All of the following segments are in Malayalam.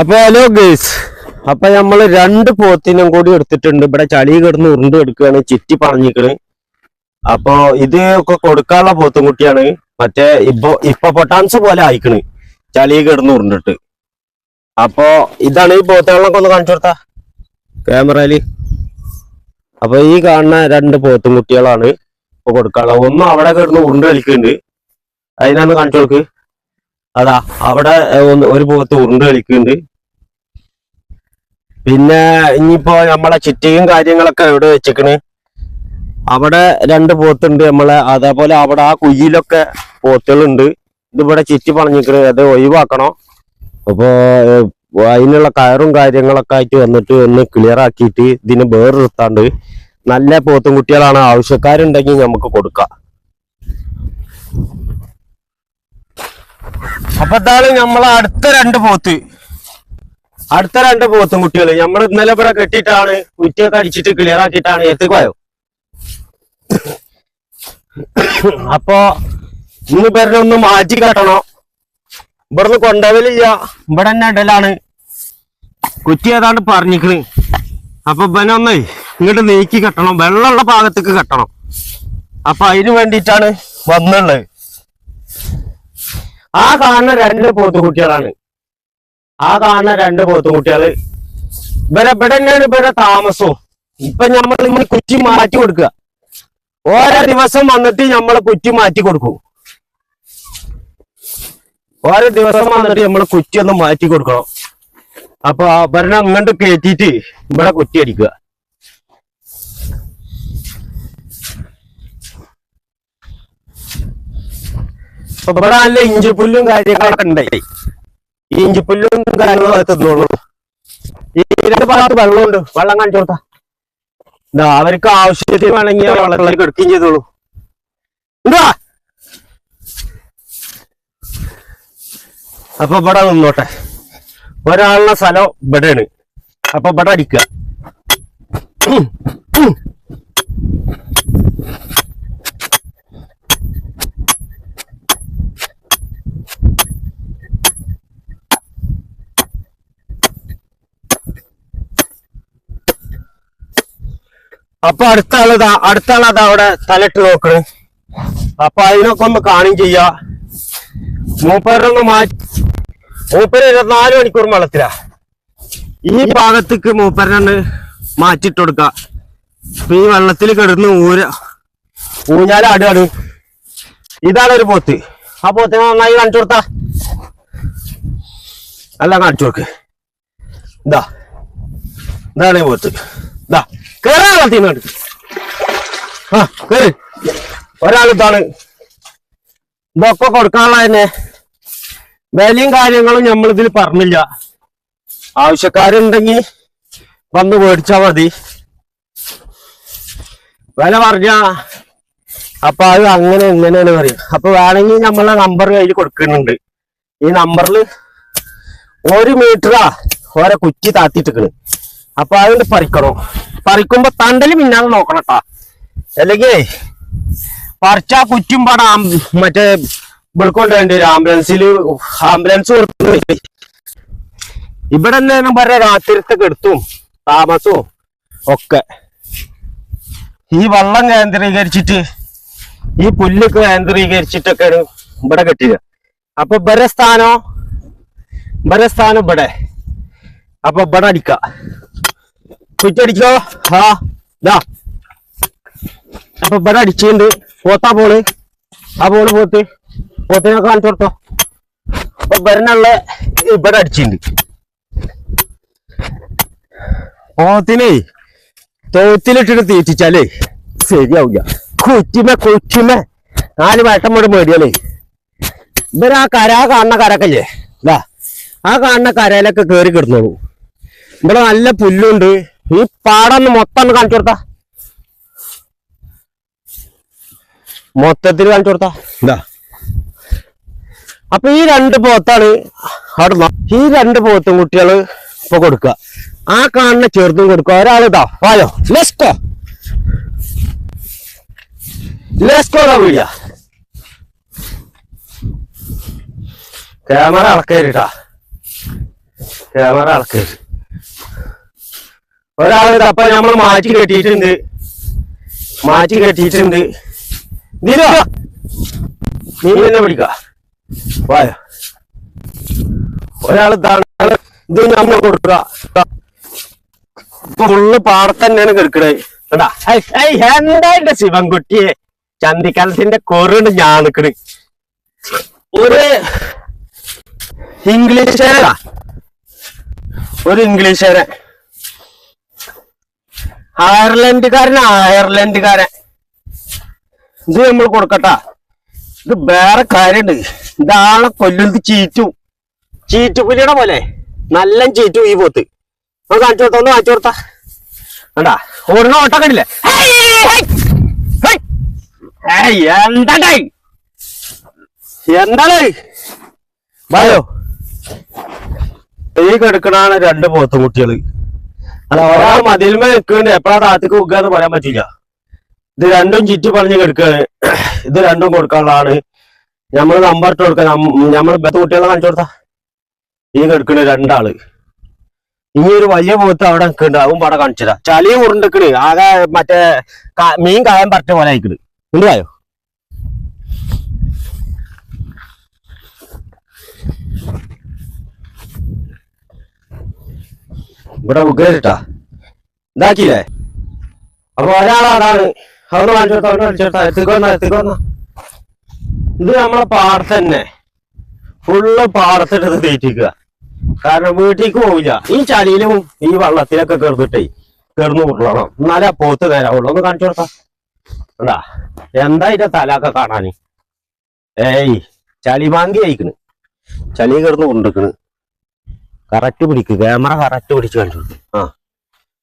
അപ്പൊ ഹലോ ഗേസ് അപ്പൊ നമ്മൾ രണ്ട് പോത്തിനും കൂടി എടുത്തിട്ടുണ്ട്. ഇവിടെ ചളി കിടന്ന് ഉരുണ്ട് എടുക്കുകയാണ് ചിറ്റി പറഞ്ഞിക്കണ് അപ്പോ ഇത് ഒക്കെ കൊടുക്കാനുള്ള പോത്തും കുട്ടിയാണ്. മറ്റേ ഇപ്പൊ ഇപ്പൊ പൊട്ടാൻസ് പോലെ ആയിക്കണ്. ചളി കിടന്ന് ഉരുണ്ടിട്ട്. അപ്പോ ഇതാണ് ഈ പോത്തുകളൊക്കെ ഒന്ന് കാണിച്ചു കൊടുത്താ. ക്യാമറയിൽ അപ്പൊ ഈ കാണുന്ന രണ്ട് പോത്തും കുട്ടികളാണ് ഇപ്പൊ കൊടുക്കാനുള്ളത്. ഒന്നും അവിടെ കിടന്ന് ഉരുണ്ട് കളിക്കുന്നുണ്ട് അതിനാണ് കാണിച്ചു കൊടുക്ക്. അതാ അവിടെ ഒരു പോത്ത് ഉരുണ്ട് കളിക്കുന്നുണ്ട്. പിന്നെ ഇനിയിപ്പോ നമ്മളെ ചിറ്റയും കാര്യങ്ങളൊക്കെ എവിടെ വെച്ചേക്കണ്? അവിടെ രണ്ട് പോത്തുണ്ട് നമ്മളെ അതേപോലെ അവിടെ ആ കുയ്യിലൊക്കെ പോത്തുകളുണ്ട്. ഇതിവിടെ ചിറ്റി പറഞ്ഞിരിക്കണ് അത് ഒഴിവാക്കണം? അപ്പോ അതിനുള്ള കയറും കാര്യങ്ങളൊക്കെ ആയിട്ട് വന്നിട്ട് ഒന്ന് ക്ലിയർ ആക്കിയിട്ട് ഇതിന് വേറെടുത്താണ്ട് നല്ല പോത്തും കുട്ടികളാണ്. ആവശ്യക്കാരുണ്ടെങ്കിൽ നമുക്ക് കൊടുക്കാം. അപ്പൊ ഇതാണ് നമ്മളെ അടുത്ത രണ്ട് പോത്ത്. അടുത്ത രണ്ട് പോത്തും കുട്ടികൾ നമ്മൾ ഇന്നലെ ഇവിടെ കെട്ടിയിട്ടാണ് കുറ്റിയൊക്കെ അടിച്ചിട്ട് ക്ലിയർ ആക്കിയിട്ടാണ് എത്തിക്കോയോ അപ്പോ ഇന്ന് പേരുടെ ഒന്ന് മാറ്റി കെട്ടണം. ഇവിടുന്ന് കൊണ്ടുപോലില്ല ഇവിടെ തന്നെ ഇടലാണ്. കുറ്റി ഏതാണ്ട് പറഞ്ഞിക്കണ്. അപ്പൊ ഇവനൊന്നേ ഇങ്ങോട്ട് നീക്കി കെട്ടണം. വെള്ളമുള്ള ഭാഗത്തേക്ക് കെട്ടണം. അപ്പൊ അതിന് വേണ്ടിയിട്ടാണ് വന്നുള്ളത്. ആ കാണുന്ന രണ്ട് പോത്തുകുട്ടികളാണ്. ആ കാണുന്ന രണ്ട് പോത്തുകുട്ടികൾ. ഇവരെ ഇവിടെ തന്നെയാണ് ഇവരെ താമസവും. ഇപ്പൊ നമ്മൾ ഇങ്ങനെ കുറ്റി മാറ്റി കൊടുക്കുക. ഓരോ ദിവസം വന്നിട്ട് നമ്മളെ കുറ്റി മാറ്റി കൊടുക്കും. ഓരോ ദിവസം വന്നിട്ട് നമ്മൾ കുറ്റി ഒന്ന് മാറ്റി കൊടുക്കണം. അപ്പൊ ഭരണം അങ്ങോട്ട് കയറ്റിയിട്ട് ഇവിടെ കുറ്റി അടിക്കുക. അപ്പൊ ഇവിടെ നല്ല ഇഞ്ചിപ്പുല്ലും കാര്യങ്ങളൊക്കെ ഉണ്ടായി ഈ ഇഞ്ചിപ്പുല്ലും കാര്യങ്ങളൊക്കെ തിന്നോളൂ. ഈ രണ്ട് ഭാഗത്ത് വെള്ളമുണ്ട്. വെള്ളം കാണിച്ചു കൊടുത്താ. എന്താ അവർക്ക് ആവശ്യത്തിന് വേണമെങ്കിൽ വെള്ളത്തിലേക്ക് എടുക്കുകയും ചെയ്തോളൂ. എന്താ അപ്പൊ ഇവിടെ നിന്നോട്ടെ. ഒരാളുടെ സ്ഥലം ഇവിടെയാണ്. അപ്പൊ ഇവിടെ അടിക്കുക. അപ്പൊ അടുത്ത ആളതാ അടുത്ത ആളതാ അവിടെ തലട്ട് നോക്കണ്. അപ്പൊ അതിനൊക്കെ ഒന്ന് കാണുകയും ചെയ്യാ. മൂപ്പരൊന്ന് മാറ്റി മൂപ്പര് ഇരുപത്തിനാല് മണിക്കൂർ വെള്ളത്തിലാ. ഈ ഭാഗത്തേക്ക് മൂപ്പരനെ മാറ്റിട്ട് കൊടുക്ക. അപ്പൊ ഈ വെള്ളത്തിൽ കിടന്ന് ഊര ഊഞ്ഞാലാടുകയാണ് ഇതാണ് ഒരു പോത്ത്. ആ പോത്തിനെ നന്നായി കാണിച്ചു കൊടുത്താ. എല്ലാം കാണിച്ചു കൊടുക്ക്. ഇതാ. ഇതാണ് പോത്ത്. ഇതാ കേറാ വെള്ളത്തിനോട്ട് ആ കേറ്. ഒരാളിതാണ്. ഇതൊക്കെ കൊടുക്കാനുള്ള തന്നെ വിലയും കാര്യങ്ങളും നമ്മളിതിൽ പറഞ്ഞില്ല. ആവശ്യക്കാരുണ്ടെങ്കിൽ വന്ന് മേടിച്ചാ മതി. വില പറഞ്ഞ. അപ്പൊ അത് അങ്ങനെ എങ്ങനെയാണ് പറയും. അപ്പൊ വേണമെങ്കിൽ നമ്മളെ നമ്പർ കയ്യിൽ കൊടുക്കുന്നുണ്ട്. ഈ നമ്പറിൽ ഒരു മീറ്ററാ ഓരോ കുറ്റി താത്തിട്ടിക്കണ് അപ്പൊ അതുകൊണ്ട് പറിക്കണം? പറിക്കുമ്പോ തണ്ടൽ മിന്നാതെ നോക്കണം കേട്ടാ അല്ലെങ്കിൽ പറിച്ച കുറ്റും മറ്റേ വിളിക്കൊണ്ട് വേണ്ടി വരും ആംബുലൻസിൽ ആംബുലൻസ് ഇവിടെ എന്തായാലും പറയാ രാത്രിത്തെ കെടുത്തും താമസവും ഒക്കെ. ഈ വള്ളം കേന്ദ്രീകരിച്ചിട്ട് ഈ പുല്ല് കേന്ദ്രീകരിച്ചിട്ടൊക്കെയാണ് ഇവിടെ കെട്ടിയത്. അപ്പൊ ഇവരെ സ്ഥാനോ ഇവരെ സ്ഥാനം ഇവിടെ. അപ്പൊ ഇവിടെ അടിക്ക. കുറ്റടിക്കോ? ആ ഇതാ അപ്പൊ ഇവിടെ അടിച്ചിട്ടുണ്ട്. പോത്താ പോൾ ആ പോൾ പോത്ത്. പോത്തിനെ കാണിച്ചു കൊടുത്തോ. അപ്പൊ ഇവരനുള്ള ഇവിടെ അടിച്ചിട്ടുണ്ട്. പോത്തിനെ തൊഴുത്തിലിട്ടിട്ട് തീറ്റിച്ചാലേ ശരിയാവില്ല. കുറ്റിമ കുറ്റിമ. നാല് വട്ടം കൂടെ മേടിയാലേ. ഇവർ ആ കര ആ കാണുന്ന കരക്കല്ലേ? ഇതാ ആ കാണുന്ന കരയിലൊക്കെ കേറി കിടന്നോളൂ. ഇവിടെ നല്ല പുല്ലുണ്ട്. ഈ പാടൊന്ന് മൊത്തം ഒന്ന് കാണിച്ചു കൊടുത്ത. മൊത്തത്തിൽ കാണിച്ചു കൊടുത്താ. അപ്പൊ ഈ രണ്ട് പോത്താണ് അവിടെ ഈ രണ്ട് പോത്തും കുട്ടികൾ ഇപ്പൊ കൊടുക്കുക ആ കാണുന്ന ചെറുതും കൊടുക്കുക ഒരാൾ ഇതാ. വായോ. ലെസ്കോ ലെസ്കോ ക്യാമറ അളക്കേരിട്ടാ. ക്യാമറ അളക്കരുത്. ഒരാൾ തപ്പ നമ്മൾ മാറ്റി കെട്ടിയിട്ടുണ്ട്. മാറ്റി കെട്ടിയിട്ടുണ്ട്. നീ നീ തന്നെ പിടിക്ക വായ. ഒരാൾ ഇതാണ് ഇത് നമ്മൾ കൊടുക്കുക. ഫുള്ള് പാടത്തന്നെയാണ് കിടക്കണേ. എടാ എന്താ എന്റെ ശിവൻകുട്ടിയെ ചന്തിക്കാലത്തിന്റെ കൊറുണ്ട് ഞാൻ നിക്കണ്. ഒരു ഇംഗ്ലീഷുകാരാ ഒരു ഇംഗ്ലീഷുകാരൻ. അയർലൻഡുകാരൻ അയർലൻഡുകാരൻ. ഇത് നമ്മൾ കൊടുക്കട്ടാ. ഇത് വേറെ കാര്യണ്ട്. ഇതാണ് കൊല്ലുന്നത് ചീറ്റു. ചീറ്റുപുലിയുടെ പോലെ. നല്ല ചീറ്റു ഈ പോത്ത്. ഒന്ന് കാണിച്ചു കൊടുത്ത ഒന്ന് കാണിച്ചു കൊടുത്താ. കണ്ടാ? ഓടുന്ന ഓട്ടം കണ്ടില്ലേ? എന്താ എന്താണ്? ബായോ ഈ കിടക്കണാണ് രണ്ട് പോത്തുകുട്ടികൾ അല്ല ഒരാൾ മതിൽമേ നിൽക്കുന്നുണ്ട്. എപ്പോഴാ താഴത്തേക്ക് വെക്കാന്ന് പറയാൻ പറ്റില്ല. ഇത് രണ്ടും ചുറ്റി പറഞ്ഞ് കിടക്കാണ്. ഇത് രണ്ടും കൊടുക്കാനുള്ളതാണ്. നമ്മൾ നമ്പർ ഇട്ട് കൊടുക്കാൻ നമ്മൾ ബത്ത് കുട്ടികളെ കാണിച്ചു കൊടുത്ത. ഈ കിടക്കണ് രണ്ടാൾ. ഇനി ഒരു വലിയ പോത്ത് അവിടെ നിൽക്കുന്നുണ്ട്. അതും പടം കാണിച്ചതാ ചളി ഉരുണ്ടിക്കണ് ആകെ മറ്റേ മീൻ കായം പറ്റ പോലെ ആയിക്കണ്. ഉണ്ടായോ ഇവിടെ ഉഗ്രട്ടാ ഇതാക്കിയില്ലേ? അപ്പൊ ഒരാളാണ്. അവിടെ കാണിച്ചോട്ടാ അവിടെ എത്തിക്കോന്ന ഇത് നമ്മളെ പാടത്ത് തന്നെ. ഫുള്ള് പാടത്തെടുത്ത് തീറ്റിക്കുക. കാരണം വീട്ടിലേക്ക് പോവില്ല. ഈ ചളിയിലും ഈ വള്ളത്തിലൊക്കെ കിടന്നിട്ടേ കിടന്നു കൊള്ളണം എന്നാലേ പോത്ത് നേരാവുള്ളൂ. ഒന്ന് കാണിച്ചു കൊടുത്താ. എന്താ എന്താ ഇതിന്റെ തലൊക്കെ കാണാന്? ഏയ് ചളി മാങ്കി അയക്കണ് ചളി കിടന്ന് കൊണ്ടിരിക്കണ് കറക്റ്റ് പിടിക്കും. ക്യാമറ കറക്റ്റ് പിടിച്ച് കണ്ടു. ആ.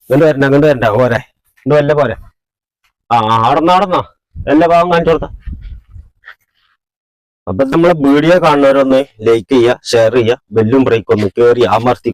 ഇങ്ങോട്ട് വരണ്ട ഇങ്ങോട്ട് വരണ്ട. പോരെ. ഇങ്ങോട്ട് വല്ല പോരെ? ആ ആടന്നോ ആടന്നോ എല്ലാ ഭാഗം കാണിച്ചു കൊടുത്ത. അപ്പൊ നമ്മളെ വീഡിയോ കാണുന്നവരൊന്ന് ലൈക്ക് ചെയ്യുക ഷെയർ ചെയ്യുക ബെല്ലും ബ്രേക്ക് ഒന്ന് കയറി അമർത്തി